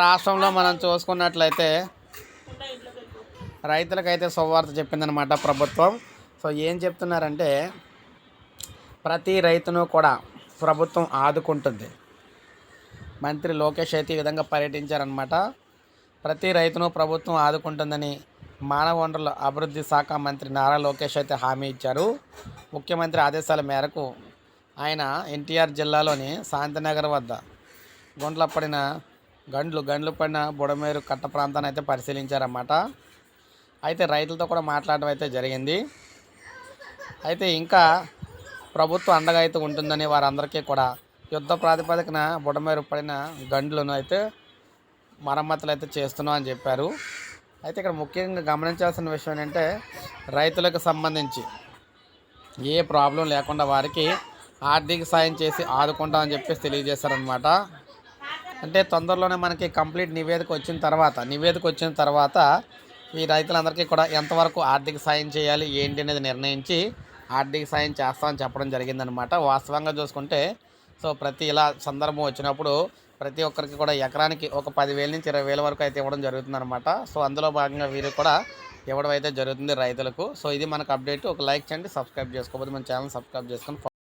రాష్ట్రంలో మనం చూసుకున్నట్లయితే రైతులకైతే శుభవార్త చెప్పిందనమాట ప్రభుత్వం. సో ఏం చెప్తున్నారంటే ప్రతి రైతును కూడా ప్రభుత్వం ఆదుకుంటుంది. మంత్రి లోకేష్ అయితే ఈ విధంగా పర్యటించారనమాట. ప్రతి రైతును ప్రభుత్వం ఆదుకుంటుందని మానవ వనరుల అభివృద్ధి శాఖ మంత్రి నారా లోకేష్ అయితే హామీ ఇచ్చారు. ముఖ్యమంత్రి ఆదేశాల మేరకు ఆయన ఎన్టీఆర్ జిల్లాలోని శాంతినగర్ వద్ద గుండ్ల పడిన గండ్లు గండ్లు పడిన బుడమేరు కట్ట ప్రాంతాన్ని అయితే పరిశీలించారన్నమాట. అయితే రైతులతో కూడా మాట్లాడడం అయితే జరిగింది. అయితే ఇంకా ప్రభుత్వం అండగా అయితే ఉంటుందని వారందరికీ కూడా యుద్ధ ప్రాతిపదికన బుడమేరు పడిన గండ్లను అయితే మరమ్మతులు అయితే చేస్తున్నాం అని చెప్పారు. అయితే ఇక్కడ ముఖ్యంగా గమనించాల్సిన విషయం ఏంటంటే రైతులకు సంబంధించి ఏ ప్రాబ్లం లేకుండా వారికి ఆర్థిక సాయం చేసి ఆదుకుంటామని చెప్పేసి తెలియజేశారనమాట అంటే తొందరలోనే మనకి కంప్లీట్ నివేదిక వచ్చిన తర్వాత నివేదిక వచ్చిన తర్వాత ఈ రైతులందరికీ కూడా ఎంతవరకు ఆర్థిక సాయం చేయాలి ఏంటి అనేది నిర్ణయించి ఆర్థిక సాయం చేస్తామని చెప్పడం జరిగిందనమాట వాస్తవంగా చూసుకుంటే సో ప్రతి ఇలా సందర్భం వచ్చినప్పుడు ప్రతి ఒక్కరికి కూడా ఎకరానికి ఒక పదివేల నుంచి ఇరవై వేల వరకు అయితే ఇవ్వడం జరుగుతుందన్నమాట. సో అందులో భాగంగా వీరు కూడా ఇవ్వడం అయితే జరుగుతుంది రైతులకు. సో ఇది మనకు అప్డేట్. ఒక లైక్ చేయండి సబ్స్క్రైబ్ చేసుకోకపోతే మన ఛానల్ సబ్స్క్రైబ్ చేసుకొని